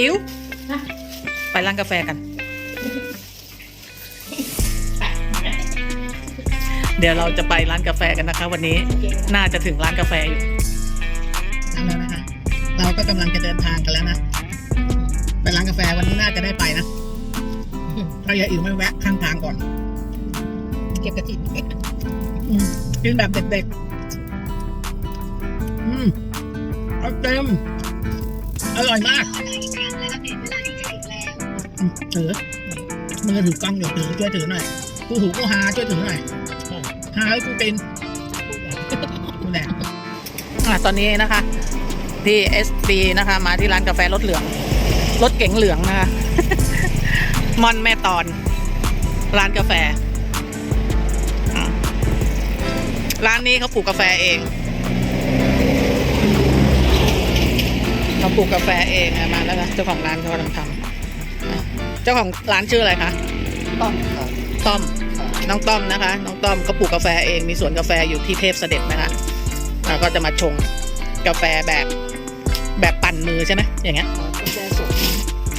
อิ๋วไปร้านกาแฟกัน เดี๋ยวเราจะไปร้านกาแฟกันนะคะ วันนี้น่าจะถึงร้านกาแฟอยู่แล้วนะคะเราก็กำลังจะเดินทางกันแล้วนะไปร้านกาแฟวันนี้น่าจะได้ไปนะถ้าอย่าอิ๋วไม่แวะข้างทางก่อน เก็บกระถิ่นกินแบบเด็กๆ อืมเอาเต็ม อร่อยมาก ถือมือถือกล้องอยู่ถือช่วยถือหน่อยกูหูกูหาช่วยถือหน่อยหาให้กูกินกูแดกตอนนี้นะคะที่ SB นะคะ มาที่ร้านกาแฟรถเหลือง รถเก๋งเหลืองนะคะมอนแม่ตอน ร้านกาแฟ ร้านนี้เขาปลูกกาแฟเองเขาปลูกกาแฟเองมาแล้วนะเจ้าของร้านเขากำลังทำ เจ้าของร้านชื่ออะไรคะต้องครับต้อม น้องต้อมนะคะ น้องต้อมเขาปลูกกาแฟเอง มีสวนกาแฟอยู่ที่เทพเสด็จนะคะแล้วก็จะมาชงกาแฟแบบแบบปั่นมือใช่ไหมอย่างเงี้ย กาแฟสด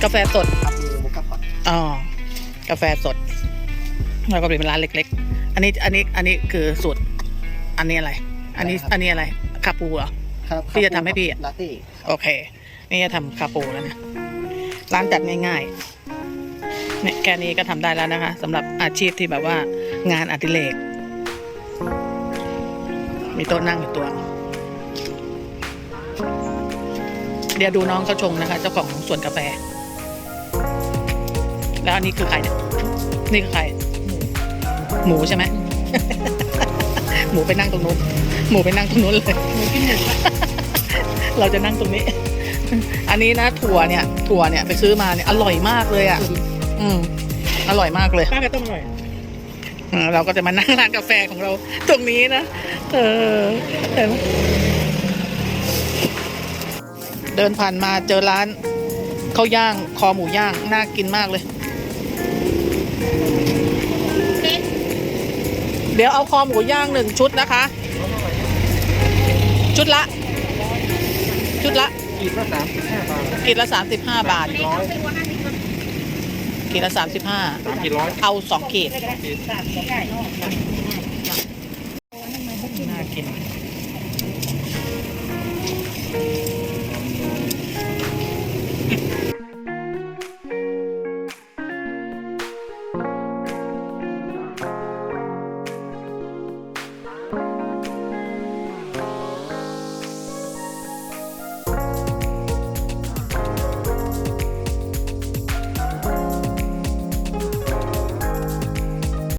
กาแฟสดครับมีโมกาพอตอ๋อกาแฟสดแล้วก็เป็นร้านเล็ก ๆ อันนี้อันนี้อันนี้คือสูตร อันนี้อะไร อันนี้อันนี้อะไรคาปูเหรอ ครับพี่จะทำให้พี่อะ ลาเต้ โอเค นี่จะทำคาปูแล้วนะ ร้านจัดง่ายๆ เนี่ยแค่นี้ก็ทำได้แล้วนะคะสำหรับอาชีพที่แบบว่างานอดิเรกมีโต๊ะนั่งอยู่ตัว เดี๋ยวดูน้องเขาชงนะคะ เจ้าของสวนกาแฟ แล้วอันนี้คือใครเนี่ยนี่คือใคร หมูใช่ไหมหมูไปนั่งตรงนู้นหมูไปนั่งตรงนู้นเลยหมูกินหมูเราจะนั่งตรงนี้ อันนี้นะถั่วเนี่ย ถั่วเนี่ยไปซื้อมาเนี่ยอร่อยมากเลยอะ อืมอร่อยมากเลยป้าก็ต้องอร่อยอืมเราก็จะมานั่งร้านกาแฟของเราตรงนี้นะเออเห็นไหมเดินผ่านมาเจอร้านข้าวย่างคอหมูย่างน่ากินมากเลย เดี๋ยวเอาคอหมูย่างหนึ่งชุดนะคะ ชุดละ ชุดละขีดละสามสิบห้าบาทขีดละสามสิบห้าบาท ร้อย ขีดละสามสิบห้าสามขีดร้อยเอาสองขีดน่ากิน